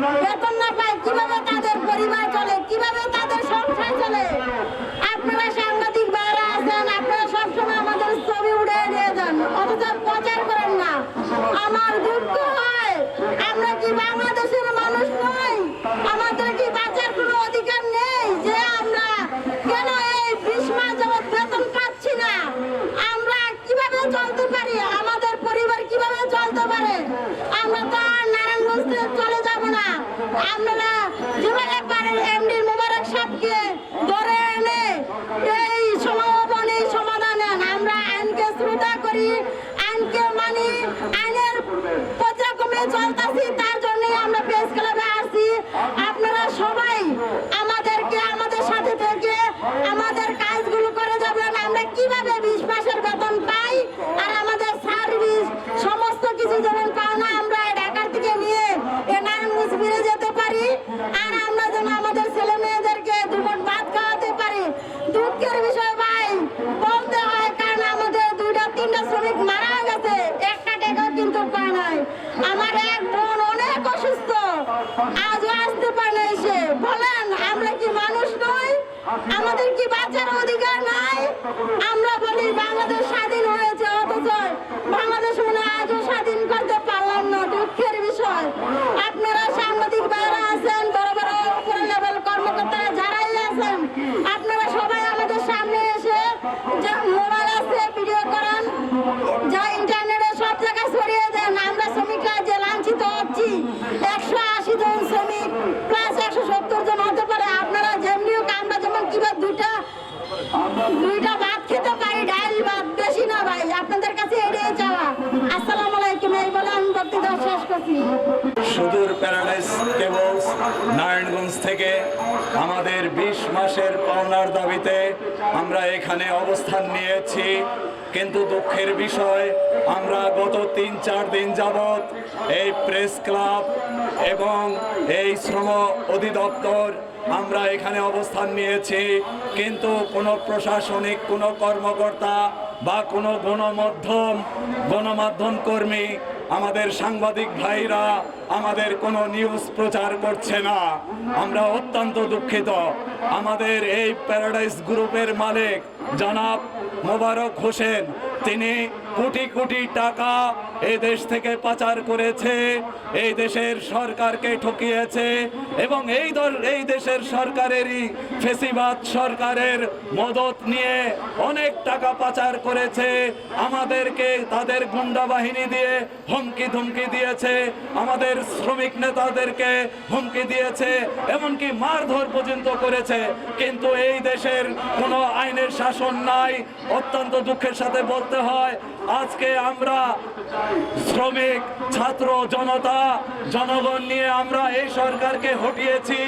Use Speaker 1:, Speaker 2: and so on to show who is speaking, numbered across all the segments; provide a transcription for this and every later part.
Speaker 1: বেতন না পায় কীভাবে তাদের পরিবার চলে কীভাবে তাদের সংসার চলে আপনারা সাংবাদিক বাইরে আছেন আপনারা সবসময় আমাদের ছবি উড়ে নিয়ে যান অথচ প্রচার করেন না আমার দুঃখ হয় আমরা কি বাংলাদেশের মানুষ নই আমাদের কি বাঁচার কোনো অধিকার নেই যে আমরা কেন এই বিশ মাস যাবত বেতন পাচ্ছি না আমরা কীভাবে চলতে পারি আমাদের পরিবার কীভাবে চলতে পারে আমরা তো আর নারায়ণগঞ্জে চলে যাব না আপনারা যেভাবে পারেন এমডি মোবারক ধরে এনে এই সমাপনী সমাধান আমরা আইনকে শ্রদ্ধা করি, আইনকে মানি, আইনের পর্যায়ক্রমে চলতেছি, তার জন্যই আমরা প্রেস ক্লাবে আসছি আপনারা সবাই আমাদেরকে আমাদের সাথে থেকে আমাদের কাজগুলো করে যাবেন আমরা কীভাবে বিশ মাসের বেতন পাই আর আমাদের সার্ভিস সমস্ত কিছু যেমন পাওনা আমরা ঢাকার থেকে নিয়ে এ নারায়ণগঞ্জ ফিরে যেতে পারি আর আমরা যেন আমাদের ছেলে মেয়েদেরকে দুপুর ভাত খাওয়াতে পারি দুঃখের বিষয় ভাই বলতে হয় কারণ আমাদের দুইটা তিনটা শ্রমিক মারা গেছে একটা টাকাও কিন্তু পায় নাই আমার এক বোন অনেক অসুস্থ আজও আসতে পারে নাই সে বলেন, আমরা কি মানুষ নই? আমাদের কি বাঁচার অধিকার নাই? আমরা বলি, বাংলাদেশ স্বাধীন হয়েছে, অথচ বাংলাদেশ মনে আজও স্বাধীন করতে পারলাম না, দুঃখের বিষয়। আপনারা সাংবাদিক বাইরে আছেন, বড় বড় উপরে লেভেল কর্মকর্তারা যারাই আছেন, আপনারা সবাই আমাদের সামনে এসে যা মোবাইল আছে ভিডিও করেন।
Speaker 2: সুদূর প্যারাডাইস কেবলস নারায়ণগঞ্জ থেকে আমাদের বিশ মাসের পাওনার দাবিতে আমরা এখানে অবস্থান নিয়েছি। কিন্তু দুঃখের বিষয়, আমরা গত তিন, চার দিন যাবৎ এই প্রেস ক্লাব এবং এই শ্রম অধিদপ্তর আমরা এখানে অবস্থান নিয়েছি। কিন্তু কোনো প্রশাসনিক, কোনো কর্মকর্তা বা কোনো গণমাধ্যম গণমাধ্যম কর্মী আমাদের সাংবাদিক ভাইরা, আমাদের কোনো নিউজ প্রচার করছে না। আমরা অত্যন্ত দুঃখিত। আমাদের এই প্যারাডাইস গ্রুপের মালিক জনাব মোবারক হোসেন, তিনি কোটি কোটি টাকা এই দেশ থেকে পাচার করেছে, এই দেশের সরকারকে ঠকিয়েছে এবং এই দল, এই দেশের সরকারেরই ফেসিবাদ সরকারের মদত নিয়ে অনেক টাকা পাচার করেছে, আমাদেরকে তাদের গুন্ডা বাহিনী দিয়ে হুমকি ধুমকি দিয়েছে, আমাদের শ্রমিক নেতাদেরকে হুমকি দিয়েছে, এমনকি মারধর পর্যন্ত করেছে, কিন্তু এই দেশের কোনো আইনের শাসন নাই, অত্যন্ত দুঃখের সাথে বলতে হয় আজকে আমরা শ্রমিক, ছাত্র, জনতা, জনগণ নিয়ে আমরা এই সরকারকে হটিয়েছি,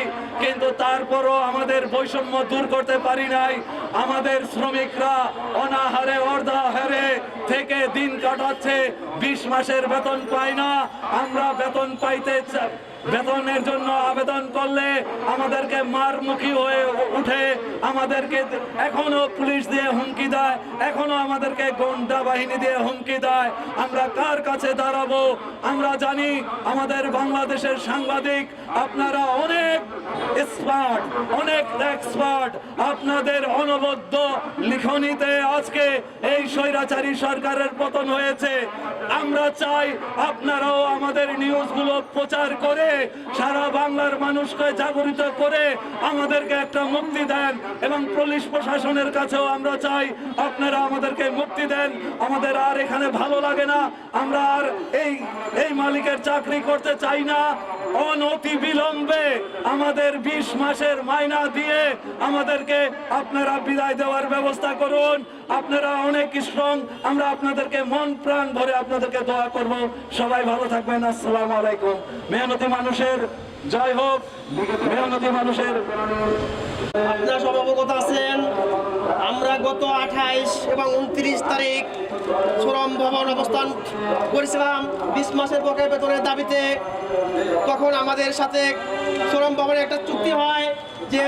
Speaker 2: কিন্তু তারপরও আমাদের বৈষম্য দূর করতে পারি নাই। আমাদের শ্রমিকরা অনাহারে, অর্ধাহারে থেকে দিন কাটাচ্ছে, বিশ মাসের বেতন পায় না। আমরা বেতন পাইতে বেতনের জন্য আবেদন করলে আমাদেরকে মারমুখী হয়ে উঠে আমাদেরকে এখনও পুলিশ দিয়ে হুমকি দেয়, এখনও আমাদেরকে গন্ডা বাহিনী দিয়ে হুমকি দেয়। আমরা কার কাছে দাঁড়াবো? আমরা জানি আমাদের বাংলাদেশের সাংবাদিক আপনারা অনেক স্মার্ট অনেক এক্সপার্ট আপনাদের অনবদ্য লিখনিতে আজকে এই স্বৈরাচারী সরকারের পতন হয়েছে। আমরা চাই আপনারাও আমাদের নিউজগুলো প্রচার করে সারা বাংলার মানুষকে জাগরিত করে আমাদেরকে একটা মুক্তি দেন এবং পুলিশ প্রশাসনের কাছেও আমরা চাই আপনারা আমাদেরকে মুক্তি দেন। আমাদের আর এখানে ভালো লাগে না। আমরা আর এই এই মালিকের চাকরি করতে চাই না। অনতি বিলম্বে আমাদের বিশ মাসের মাইনা দিয়ে আমাদেরকে আপনারা বিদায় দেওয়ার ব্যবস্থা করুন। আপনারা অনেক স্ট্রং আমরা আপনাদেরকে মন প্রাণ ভরে আপনাদেরকে দোয়া করব। সবাই ভালো থাকবেন, আসসালামু আলাইকুম। মেহনতি মানুষের, জয় হোক। মেহনতি মানুষের
Speaker 3: আপনারা সব অবগত আছেন। আমরা গত আঠাইশ এবং উনত্রিশ তারিখ শ্রম ভবন অবস্থান করেছিলাম। বিশ মাসের বকেয়া বেতনের দাবিতে তখন আমাদের সাথে শ্রম ভবনে একটা চুক্তি হয় যে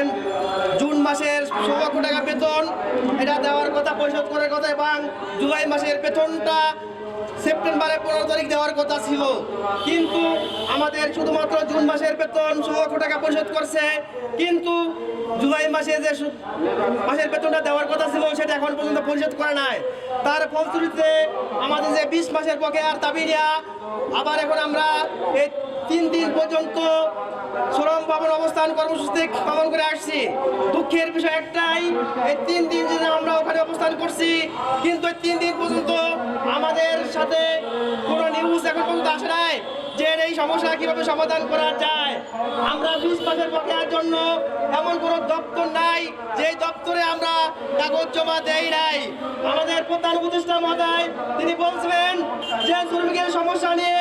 Speaker 3: জুন মাসের ষোলো লক্ষ টাকা বেতন, এটা দেওয়ার কথা, পরিশোধ করার কথা এবং জুলাই মাসের বেতনটা সেপ্টেম্বরে পনেরো তারিখ দেওয়ার কথা ছিল। কিন্তু আমাদের শুধুমাত্র জুন মাসের বেতন লক্ষ টাকা পরিশোধ করছে, কিন্তু জুলাই মাসে যে মাসের বেতনটা দেওয়ার কথা ছিল, সেটা এখন পর্যন্ত পরিশোধ করে নাই। তার ফলশ্রুতিতে আমাদের যে বিশ মাসের পক্ষে আর তাবিরিয়া, আবার এখন আমরা এই তিন দিন পর্যন্ত শ্রম ভবন অবস্থান কর্মসূচিতে পালন করে আসছি। দুঃখের বিষয় একটাই, এই তিন দিন যে আমরা ওখানে অবস্থান করছি, কিন্তু এই তিন দিন পর্যন্ত আমাদের সাথে কোনো নিউজ এখন পর্যন্ত আসে নাই। যে এই সমস্যা কীভাবে সমাধান করা যায়? আমরা মাসের বকেয়ার জন্য এমন কোনো দপ্তর নাই যে দপ্তরে আমরা কাগজ জমা দেই নাই। আমাদের প্রধান উপদেষ্টা মহোদয়, তিনি বলছিলেন যে, শ্রমিকের সমস্যা নিয়ে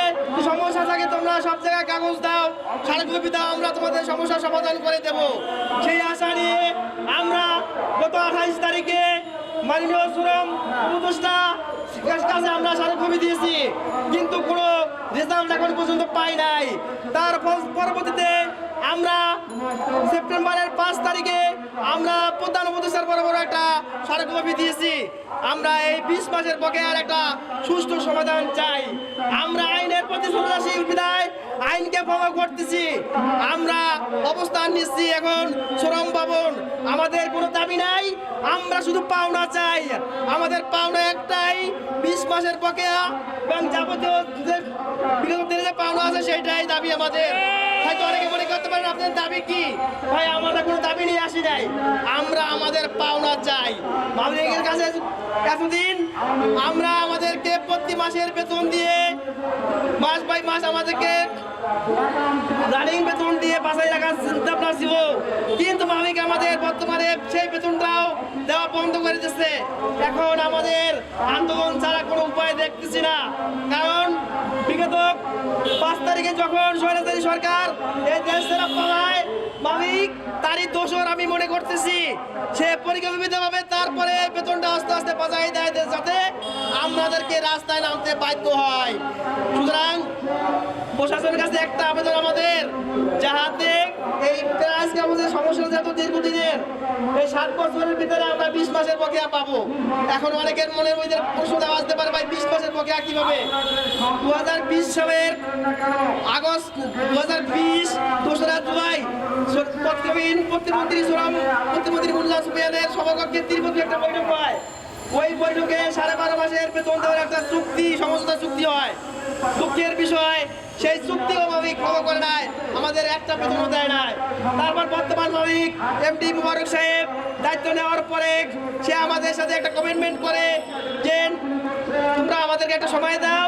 Speaker 3: সমস্যা থাকে তোমরা সব জায়গায় কাগজ দাও, স্মারকলিপি দাও, আমরা তোমাদের সমস্যার সমাধান করে দেব। সেই আশা নিয়ে আমরা গত আঠাইশ তারিখে মাননীয় শ্রম উপদেষ্টা কাছে আমরা স্মারকলিপি দিয়েছি, কিন্তু কোনো রেজাল্ট এখন পর্যন্ত পাই নাই। তার পরবর্তীতে আমরা সেপ্টেম্বরের পাঁচ তারিখে আমরা প্রধান উপদেষ্টার বরাবর একটা স্মারকলিপি দিয়েছি। আমরা এই বিশ মাসের পক্ষে আর একটা সুষ্ঠু সমাধান চাই। আমরা আইনের প্রতি সন্ত্রাসী বিদায় আইনকে ফলো করতেছি। আমরা অবস্থান নিচ্ছি এখন শ্রম ভবন। আমাদের কোনো দাবি নাই, আমরা শুধু পাওনা চাই। আমাদের পাওনা একটাই, বিশ মাসের বকেয়া এবং যাবতীয় যে পাওনা আছে সেটাই দাবি আমাদের। হয়তো অনেকে পারেন আপনাদের দাবি কি? ভাই, আমরা কোনো দাবি নিয়ে আসি নাই। আমরা আমাদের পাওনা চাই। মালিকের কাছে এতদিন আমরা আমাদেরকে প্রতি মাসের বেতন দিয়ে মাস বাই মাস আমাদেরকে রানিং বেতন দিয়ে বাসায় রাখার চিন্তা ভাবনা ছিল। কিন্তু মালিক আমাদের বর্তমানে সেই বেতনটাও দেওয়া বন্ধ করে দিচ্ছে এখন আমাদের আন্দোলন ছাড়া কোনো উপায় দেখতেছি না। কারণ বিগত পাঁচ তারিখে যখন সরকার এই দেশ ছেড়ে মালিক, তারই দোষর আমি মনে করতেছি। সে পরিকল্পিতভাবে তারপরে বেতনটা আস্তে আস্তে বাজাই দেয় যাতে আমাদেরকে রাস্তায় নামতে বাধ্য হয়। সুতরাং প্রশাসনের কাছে একটা আবেদন আমাদের যাহাতে এই আজকে আমাদের সমস্যা যত দীর্ঘদিনের, এই সাত বছরের ভিতরে আমরা বিশ মাসের বকেয়া পাবো। এখন অনেকের মনে মধ্যে প্রশ্ন দেওয়া আসতে পারে, ভাই, বিশ মাসের বকেয়া কীভাবে? দু হাজার বিশ সালের আগস্ট দু হাজার বিশ দোসরা জুলাই প্রতিমন্ত্রী শ্রম প্রতিমন্ত্রী মুল্লা সুফিয়ানের সভাকক্ষে তিরুপতি একটা বৈঠক হয়। ওই বৈঠকে সাড়ে বারো মাসের বেতন দেওয়ার একটা চুক্তি, সমস্ত চুক্তি হয়। দুঃখের বিষয়, সেই চুক্তিও মালিক ফলো করে নাই আমাদের একটা বেতনও দেয় নাই। তারপর বর্তমান মালিক এমডি মুবারক সাহেব, দায়িত্ব নেওয়ার পরে সে আমাদের সাথে একটা কমিটমেন্ট করে যে, তোমরা আমাদেরকে একটা সময় দাও,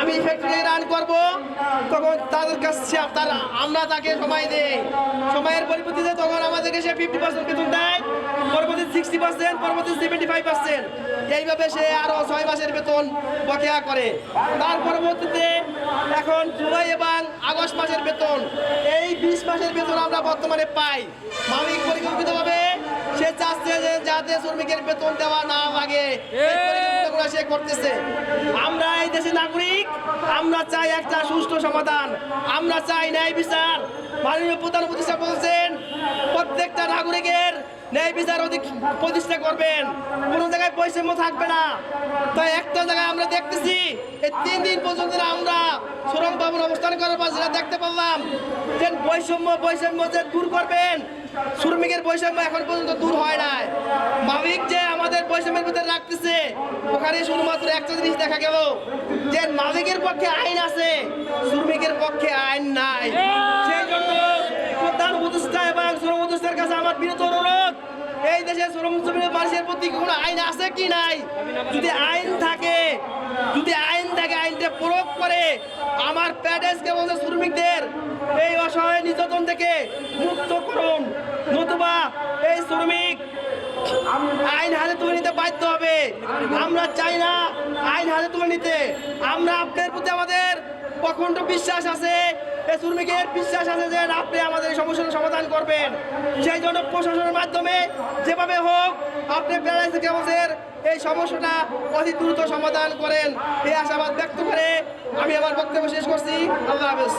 Speaker 3: আমি ফ্যাক্টরি রান করব। তখন তাদের কাছে তার, আমরা তাকে সময় দেই। সময়ের পরিপ্রেক্ষিতে তখন আমাদেরকে সে ফিফটি পার্সেন্ট বেতন দেয়। পরবর্তী sixty percent seventy five percent এইভাবে সে আরও ছয় মাসের বেতন বকেয়া করে। তার পরবর্তীতে এখন জুলাই এবং আগস্ট মাসের বেতন। এই বিশ মাসের বেতন আমরা বর্তমানে পাই। মালিক পরিকল্পিতভাবে সে চাচ্ছে যে যাতে শ্রমিকের বেতন দেওয়া না লাগে। সে করতেছে। আমরা এই দেশের নাগরিক আমরা চাই একটা সুষ্ঠু সমাধান। আমরা চাই ন্যায় বিচার। মাননীয় প্রধান উপদেষ্টা বলছেন প্রত্যেকটা নাগরিকের ন্যায় বিচার অধিক প্রতিষ্ঠা করবেন। কোনো জায়গায় বৈষম্য থাকবে না। তাই একটা জায়গায় আমরা দেখতেছি এই তিন দিন পর্যন্ত আমরা শ্রম ভবন অবস্থান করার পর যেটা দেখতে পারলাম যে বৈষম্য বৈষম্য যে দূর করবেন শ্রমিকের বৈষম্য এখন পর্যন্ত দূর হয় নাই। মালিক যে আমাদের বৈষম্যের ভিতরে রাখতেছে, ওখানে শুধুমাত্র একটা জিনিস দেখা গেল, যে মালিকের পক্ষে আইন আছে, শ্রমিকের পক্ষে আইন নাই। সেই জন্য প্রধান উপদেষ্টা এবং শ্রম উপদেষ্টার কাছে আমার বিরত অনুরোধ এই দেশে শ্রম শ্রমিক মানুষের প্রতি কোনো আইন আছে কি নাই? যদি আইন থাকে, যদি আইন থাকে, আইনটা প্রয়োগ করে আমার প্যাডেসকে বলছে শ্রমিকদের, এই অসহায় নির্যাতন থেকে মুক্ত করুন। নতুবা এই শ্রমিক আইন হাতে তুলে নিতে বাধ্য হবে। আমরা চাই না আইন হাতে তুলে নিতে। আমরা আপনার প্রতি আমাদের প্রখণ্ড বিশ্বাস আছে। শ্রমিকের বিশ্বাস আছে যে আপনি আমাদের এই সমস্যার সমাধান করবেন। সেই জন্য প্রশাসনের মাধ্যমে যেভাবে হোক আপনি প্যারালাইস কেমন এই সমস্যাটা অতি দ্রুত সমাধান করেন। এই আশাবাদ ব্যক্ত করে আমি আমার বক্তব্য শেষ করছি। আল্লাহ হাফেজ।